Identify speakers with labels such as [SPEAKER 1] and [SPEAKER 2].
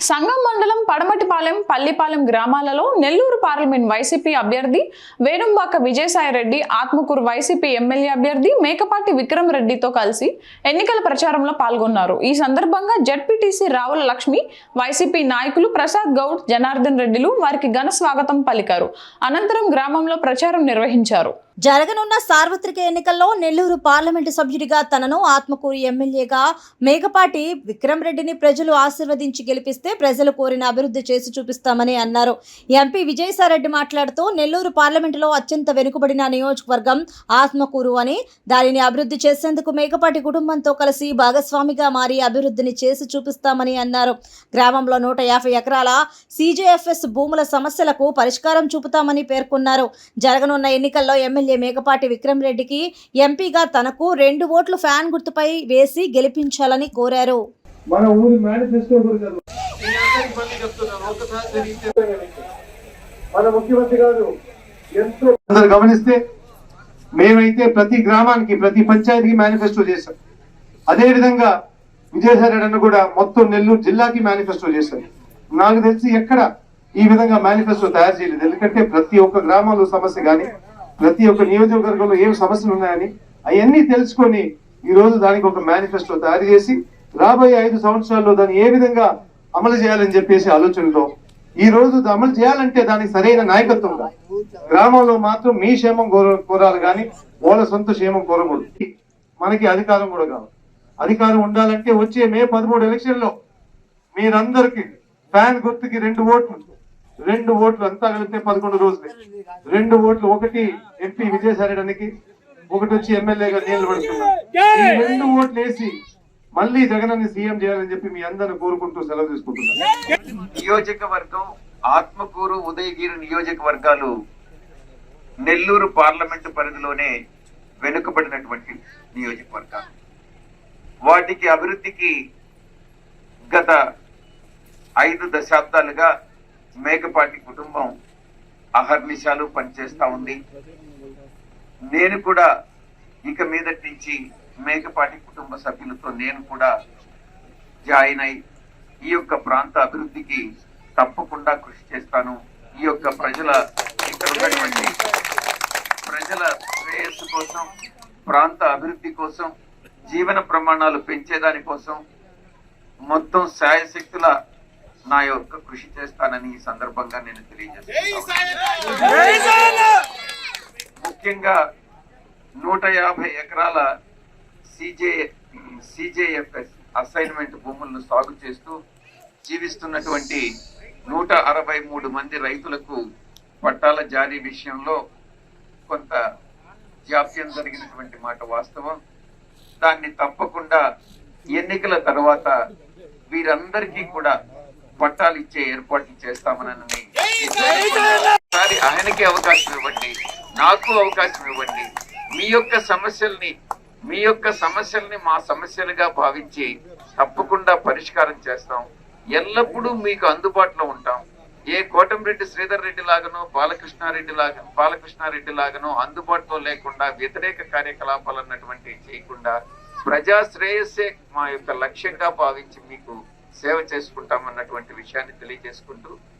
[SPEAKER 1] సంగం మండలం పడమటిపాలెం పల్లిపాలెం గ్రామాలలో నెల్లూరు పార్లమెంట్ వైసీపీ అభ్యర్థి Venumbaka Vijayasaireddy Atmakur YCP M L A అభ్యర్థి మేకపాటి విక్రమ్ రెడ్డితో కలిసి ఎన్నికల ప్రచారంలో పాల్గొన్నారు. ఈ సందర్భంగా జడ్పీటీసీ రావుల లక్ష్మి వైసీపీ నాయకులు ప్రసాద్ గౌడ్ జనార్దన్ రెడ్డిలు వారికి ఘన స్వాగతం పలికారు. అనంతరం గ్రామంలో ప్రచారం నిర్వహించారు.
[SPEAKER 2] జరగనున్న సార్వత్రిక ఎన్నికల్లో నెల్లూరు పార్లమెంటు సభ్యుడిగా తనను ఆత్మకూరు ఎమ్మెల్యేగా మేకపాటి విక్రమ్ రెడ్డిని ప్రజలు ఆశీర్వదించి గెలిపిస్తే ప్రజలు కోరిన అభివృద్ధి చేసి చూపిస్తామని అన్నారు. ఎంపీ విజయసాయిరెడ్డి మాట్లాడుతూ నెల్లూరు పార్లమెంటులో అత్యంత వెనుకబడిన నియోజకవర్గం ఆత్మకూరు అని దానిని అభివృద్ధి చేసేందుకు మేకపాటి కుటుంబంతో కలిసి భాగస్వామిగా మారి అభివృద్ధిని చేసి చూపిస్తామని అన్నారు. గ్రామంలో నూట యాభై ఎకరాల సీజేఎఫ్ఎస్ భూముల సమస్యలకు పరిష్కారం చూపుతామని పేర్కొన్నారు. జరగనున్న ఎన్నికల్లో ఎమ్మెల్యే మేకపాటి విక్రమ్ రెడ్డికి ఎంపీగా తనకు రెండు ఓట్లు ఫ్యాన్ గుర్తుపై వేసి గెలిపించాలని కోరారు.
[SPEAKER 3] మన ఊరి మేనిఫెస్టో కూడా చదువు నేను అందరికీ మళ్ళీ చెప్తున్నాను ఒకసారి జరిగితే మన ముఖ్యమంత్రి గారు ఎంతో అందరు గమనిస్తే మేమైతే ప్రతి గ్రామానికి ప్రతి పంచాయతీకి మేనిఫెస్టో చేశాం. అదే విధంగా విజయసాయి రెడ్డి అన్న కూడా మొత్తం నెల్లూరు జిల్లాకి మేనిఫెస్టో చేశారు నాకు తెలిసి ఎక్కడ ఈ విధంగా మేనిఫెస్టో తయారు చేయలేదు. ఎందుకంటే ప్రతి ఒక్క గ్రామంలో సమస్య కానీ ప్రతి ఒక్క నియోజకవర్గంలో ఏం సమస్యలు ఉన్నాయని అవన్నీ తెలుసుకొని ఈ రోజు దానికి ఒక మేనిఫెస్టో తయారు చేసి రాబోయే ఐదు సంవత్సరాల్లో దాన్ని ఏ విధంగా అమలు చేయాలని చెప్పేసి ఆలోచనలో ఈ రోజు అమలు చేయాలంటే దానికి సరైన నాయకత్వం గ్రామంలో మాత్రం మీ క్షేమం కోర- కోరాలి కానీ వాళ్ళ సొంత క్షేమం కోరకూడదు. మనకి అధికారం కూడా కావాలి. అధికారం ఉండాలంటే వచ్చే మే పదమూడు ఎలక్షన్లో మీరందరికీ మీరందరికి ఫ్యాన్ గుర్తుకి రెండు ఓట్లు. రెండు ఓట్లు అంతా కలిపితే పదకొండు రోజులు. రెండు ఓట్లు ఒకటి ఎంపీ విజయసాయిరెడ్డికి ఒకటి వచ్చి ఎమ్మెల్యేగా ఈ రెండు ఓట్లు వేసి మళ్ళీ జగనన్ని సీఎం చేయాలని చెప్పి మీ అందరిని కోరుకుంటూ సెలవు తీసుకుంటున్నాను.
[SPEAKER 4] నియోజకవర్గం ఆత్మకూరు ఉదయగిరి నియోజకవర్గాలు నెల్లూరు పార్లమెంటు పరిధిలోనే వెనుకబడినటువంటి నియోజకవర్గాలు. వాటికి అభివృద్ధికి గత ఐదు దశాబ్దాలుగా మేకపాటి కుటుంబం అహర్నిశాలు పనిచేస్తా ఉంది. నేను కూడా ఇక మీదటి నుంచి మేకపాటి కుటుంబ సభ్యులతో నేను కూడా జాయిన్ అయి ఈ యొక్క ప్రాంత అభివృద్ధికి తప్పకుండా కృషి చేస్తాను. ఈ యొక్క ప్రజల ఇక్కడ ఉన్నటువంటి ప్రజల శ్రేయస్సు కోసం ప్రాంత అభివృద్ధి కోసం జీవన ప్రమాణాలు పెంచేదాని కోసం మొత్తం శాయశక్తుల నా యొక్క కృషి చేస్తానని ఈ సందర్భంగా నేను తెలియజేస్తాను ముఖ్యంగా నూట యాభై ఎకరాల సిజే సిజేఎఫ్ఎస్ అసైన్మెంట్ భూములను సాగు చేస్తూ జీవిస్తున్నటువంటి నూట అరవై మూడు మంది రైతులకు పట్టాల జారీ విషయంలో కొంత జాప్యం జరిగినటువంటి మాట వాస్తవం. దాన్ని తప్పకుండా ఎన్నికల తర్వాత వీరందరికీ కూడా పట్టాలు ఇచ్చే ఏర్పాట్లు చేస్తామనని ఒకసారి ఆయనకి అవకాశం ఇవ్వండి నాకు అవకాశం ఇవ్వండి. మీ యొక్క సమస్యల్ని మీ యొక్క సమస్యల్ని మా సమస్యలుగా భావించి తప్పకుండా పరిష్కారం చేస్తాం. ఎల్లప్పుడూ మీకు అందుబాటులో ఉంటాం. ఏ కోటంరెడ్డి శ్రీధర్ రెడ్డి లాగానో బాలకృష్ణారెడ్డి లాగా బాలకృష్ణారెడ్డి లాగానో అందుబాటులో లేకుండా వ్యతిరేక కార్యకలాపాలు అన్నటువంటి చేయకుండా ప్రజా శ్రేయస్సే మా యొక్క లక్ష్యంగా భావించి మీకు సేవ చేసుకుంటామన్నటువంటి విషయాన్ని తెలియజేసుకుంటూ